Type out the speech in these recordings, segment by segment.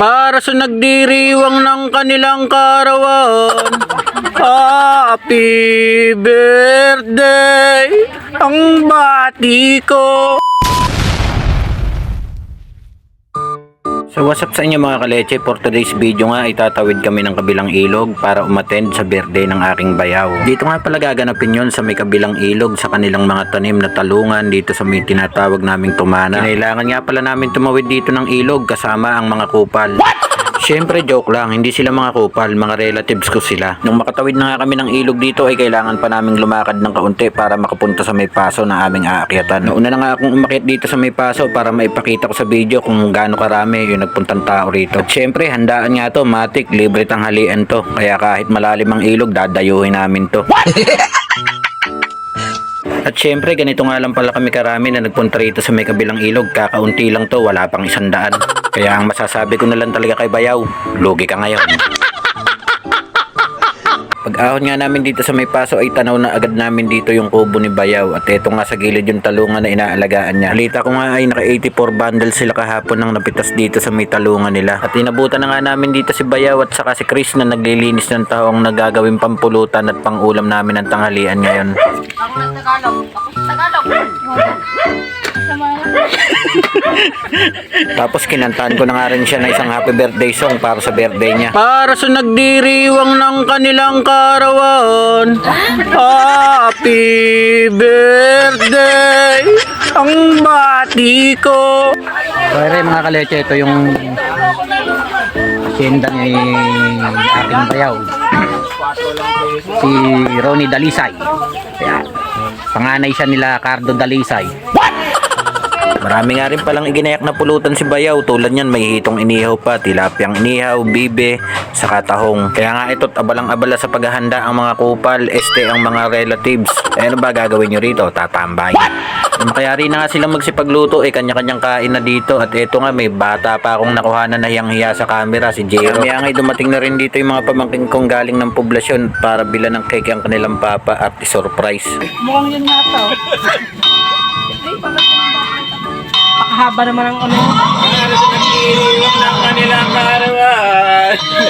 para sa nagdiriwang ng kanilang karawan. Happy birthday ang bati ko. So what's up sa inyo mga kaleche? For today's video nga itatawid kami ng kabilang ilog para umattend sa birthday ng aking bayaw. Dito nga pala gaganapin yon sa may kabilang ilog sa kanilang mga tanim na talungan dito sa may tinatawag naming tumana. Kailangan nga pala namin tumawid dito ng ilog kasama ang mga kupal. Siyempre joke lang, hindi sila mga kupal, mga relatives ko sila. Nung makatawid na nga kami ng ilog dito ay kailangan pa naming lumakad ng kaunti para makapunta sa may paso na aming aakyatan. Nauna na nga akong umakyat dito sa may paso para maipakita ko sa video kung gaano karami yung nagpuntang tao rito. At syempre, handaan nga to, matik, libre tanghalian to. Kaya kahit malalim ang ilog, dadayuhin namin to. At syempre, ganito nga lang pala kami karami na nagpunta rito sa may kabilang ilog. Kakaunti lang to, wala pang isang daan. Kaya ang masasabi ko na lang talaga kay Bayaw, lugi ka ngayon. Pag ahon nga namin dito sa may paso ay tanaw na agad namin dito yung kubo ni Bayaw at eto nga sa gilid yung talungan na inaalagaan niya. Halita ko nga ay naka 84 bundles sila kahapon nang napitas dito sa may talungan nila. At inabutan na nga namin dito si Bayaw at saka si Chris na naglilinis ng tahong na gagawin pampulutan at pangulam namin ng tanghalian ngayon. Ako ng Tagalog. Ako sa Tagalog. Tapos kinantahan ko na nga rin siya ng isang happy birthday song para sa birthday niya. Para sa nagdiriwang ng kanilang karawan. Happy birthday ang bati ko. Pare mga kaleche, ito yung asyenda ni ating bayaw. Si Ronnie Dalisay. Panganay siya nila Cardo Dalisay. Marami nga rin palang iginayak na pulutan si Bayaw. Tulad niyan may hitong inihaw pa, tilapyang inihaw, bibe, saka tahong. Kaya nga ito't abalang-abala sa paghahanda ang mga kupal, este ang mga relatives. Eh, ano ba gagawin nyo rito? Tatambay. Makayari na nga silang magsipagluto, eh kanya-kanyang kain na dito. At eto nga, may bata pa akong nakuha na nahiyang-hiya sa camera, si Jero. Kaya nga dumating na rin dito yung mga pamangking kong galing ng poblasyon para bilan ng cake ang kanilang papa at i-surprise. Mukhang yun nga to. Pakahaba naman ang ano.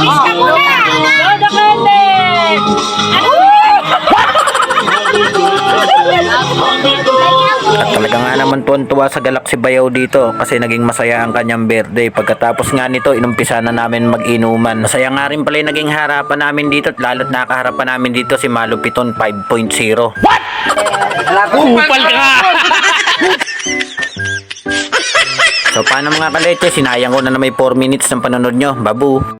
Kiss ka muna! The candle! At talaga nga naman tuwan-tuwa sa Galaxy Bayaw dito kasi naging masaya ang kanyang birthday. Pagkatapos nga nito, inumpisa na namin mag-inuman. Masaya nga rin pala naging harapan namin dito at lalo't nakaharapan namin dito si Malupiton 5.0. What? Kupal ka so paano mga kaleche, sinayang ko na na may 4 minutes ng panonood nyo. Babu!